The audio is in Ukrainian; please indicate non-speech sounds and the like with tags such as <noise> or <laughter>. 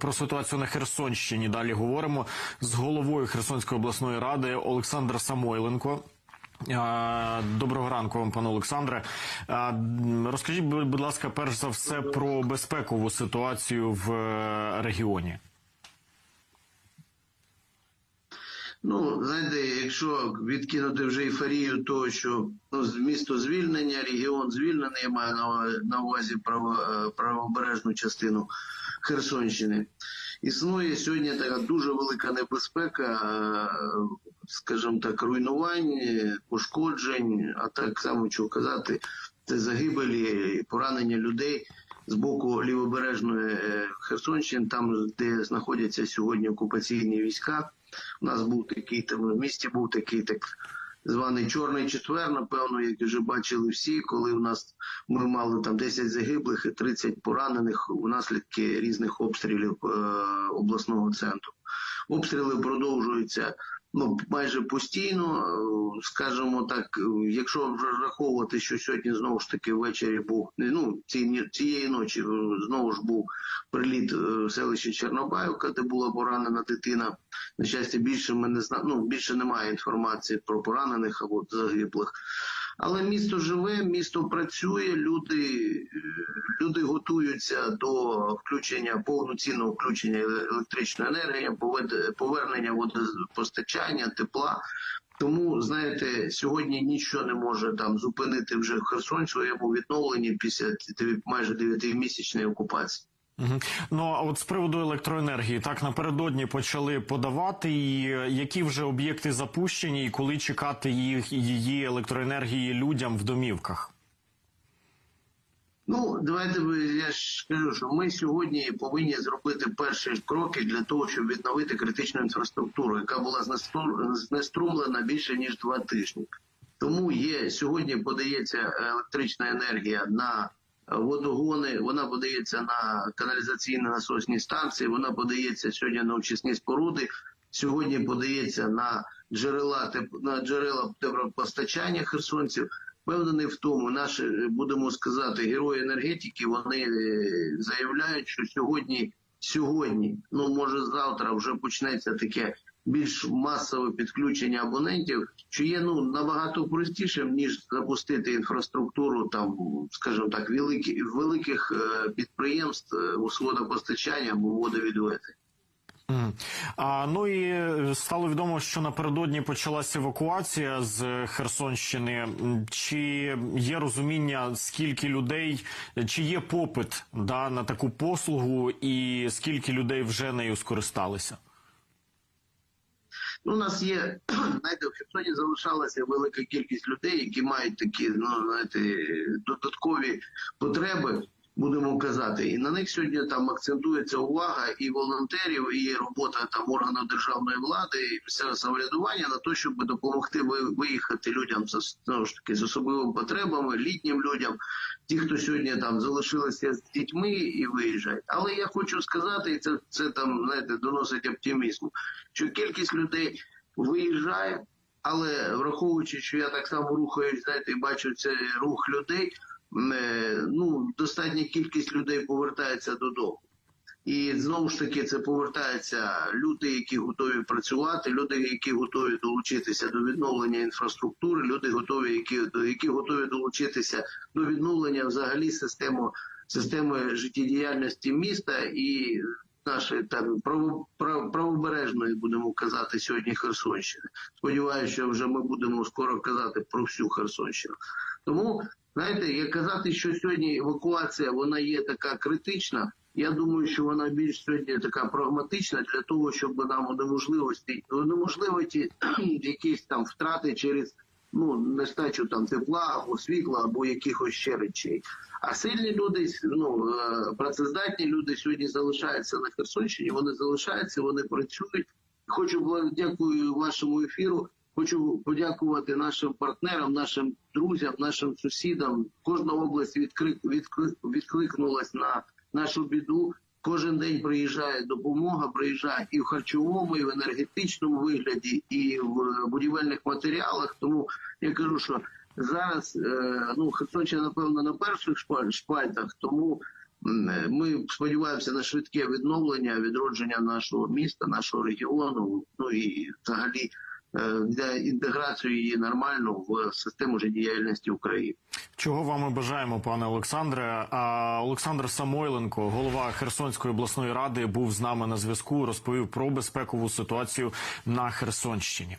про ситуацію на Херсонщині. Далі говоримо з головою Херсонської обласної ради Олександр Самойленко. Доброго ранку вам, пане Олександре. Розкажіть, будь будь ласка, перш за все про безпекову ситуацію в е, регіоні. Ну, знаєте, якщо відкинути вже ейфорію того, що ну, місто звільнення, регіон звільнений, я маю на, увазі право, е, правобережну частину Херсонщини. Існує сьогодні така дуже велика небезпека, е, скажімо так, руйнувань, пошкоджень, а так само, що казати, це загибелі, поранення людей з боку лівобережної е, Херсонщини, там, де знаходяться сьогодні окупаційні війська. У нас був такий там в місті був такий так званий Чорний четвер, напевно, як вже бачили всі, коли у нас ми мали там 10 загиблих і 30 поранених у наслідки різних обстрілів е, обласного центру. Обстріли продовжуються ну майже постійно. Е, Скажімо так, е, якщо враховувати, що сьогодні знову ж таки ввечері був ну ці- цієї ночі е, знову ж був приліт в селище Чорнобаївка, де була поранена дитина. На щастя, більше ми не зна... ну, більше немає інформації про поранених або загиблих. Але місто живе, місто працює, люди, е, люди готуються до включення повноцінного включення еле- електричної енергії, повернення водопостачання, тепла. Тому знаєте, сьогодні нічого не може там зупинити вже Херсон своєму відновленні після майже дев'ятимісячної окупації. Ну а от з приводу електроенергії, так напередодні почали подавати. І е, які вже об'єкти запущені, і коли чекати їх її електроенергії людям в домівках? Ну, давайте я ж кажу, що ми сьогодні повинні зробити перші кроки для того, щоб відновити критичну інфраструктуру, яка була знеструмлена більше ніж два тижні. Тому є сьогодні подається електрична енергія на водогони, вона подається на каналізаційні насосні станції, вона подається сьогодні на очисні споруди. Сьогодні подається на джерела на джерела теплопостачання херсонців. Впевнений в тому, наші будемо сказати, герої енергетики вони е, заявляють, що сьогодні, сьогодні, ну може завтра вже почнеться таке більш масове підключення абонентів, що є ну набагато простішим ніж запустити інфраструктуру там, скажімо так, великі, великих е, підприємств е, у водопостачання або водовідведення. А, ну і е, стало відомо, що напередодні почалася евакуація з Херсонщини. Чи є розуміння, скільки людей, чи є попит да, на таку послугу, і скільки людей вже нею скористалися? Ну, у нас є, <clears throat> знаєте, в Херсоні залишалася велика кількість людей, які мають такі, ну знаєте, додаткові потреби, будемо казати. І на них сьогодні там акцентується увага і волонтерів, і робота там органів державної влади, і місцевого самоврядування на те, щоб допомогти ви- виїхати людям з знову ж таки з особливими потребами, літнім людям, ті, хто сьогодні там залишилися з дітьми і виїжджають. Але я хочу сказати, і це, це там знаєте, доносить оптимізму, що кількість людей виїжджає, але враховуючи, що я так само рухаюсь, знаєте, бачу цей рух людей, е, ну достатня кількість людей повертається додому. І знову ж таки це повертаються люди, які готові працювати, люди, які готові долучитися до відновлення інфраструктури, люди готові, які, які готові долучитися до відновлення взагалі системи, системи життєдіяльності міста і нашої там право, прав, правобережної, будемо казати, сьогодні Херсонщини. Сподіваюся, що вже ми будемо скоро казати про всю Херсонщину. Тому знаєте, як казати, що сьогодні евакуація вона є така критична. Я думаю, що вона більш сьогодні така прагматична для того, щоб нам унеможливості унеможливити <clears throat> якісь там втрати через ну нестачу там тепла або світла, або якихось ще речей. А сильні люди, ну е, працездатні люди сьогодні залишаються на Херсонщині. Вони залишаються, вони працюють. Хочу дякую вашому ефіру. Хочу подякувати нашим партнерам, нашим друзям, нашим сусідам. Кожна область відкрик, відкли- відкликнулась на нашу біду. Кожен день приїжджає допомога, приїжджає і в харчовому, і в енергетичному вигляді, і в будівельних матеріалах. Тому я кажу, що зараз е, ну Херсонщина, напевно, на перших шпаль- шпальтах, тому ми сподіваємося на швидке відновлення, відродження нашого міста, нашого регіону, ну і взагалі е, для інтеграції її нормально в систему життєдіяльності України. Чого вам і бажаємо, пане Олександре? Олександр Самойленко, голова Херсонської обласної ради, був з нами на зв'язку. Розповів про безпекову ситуацію на Херсонщині.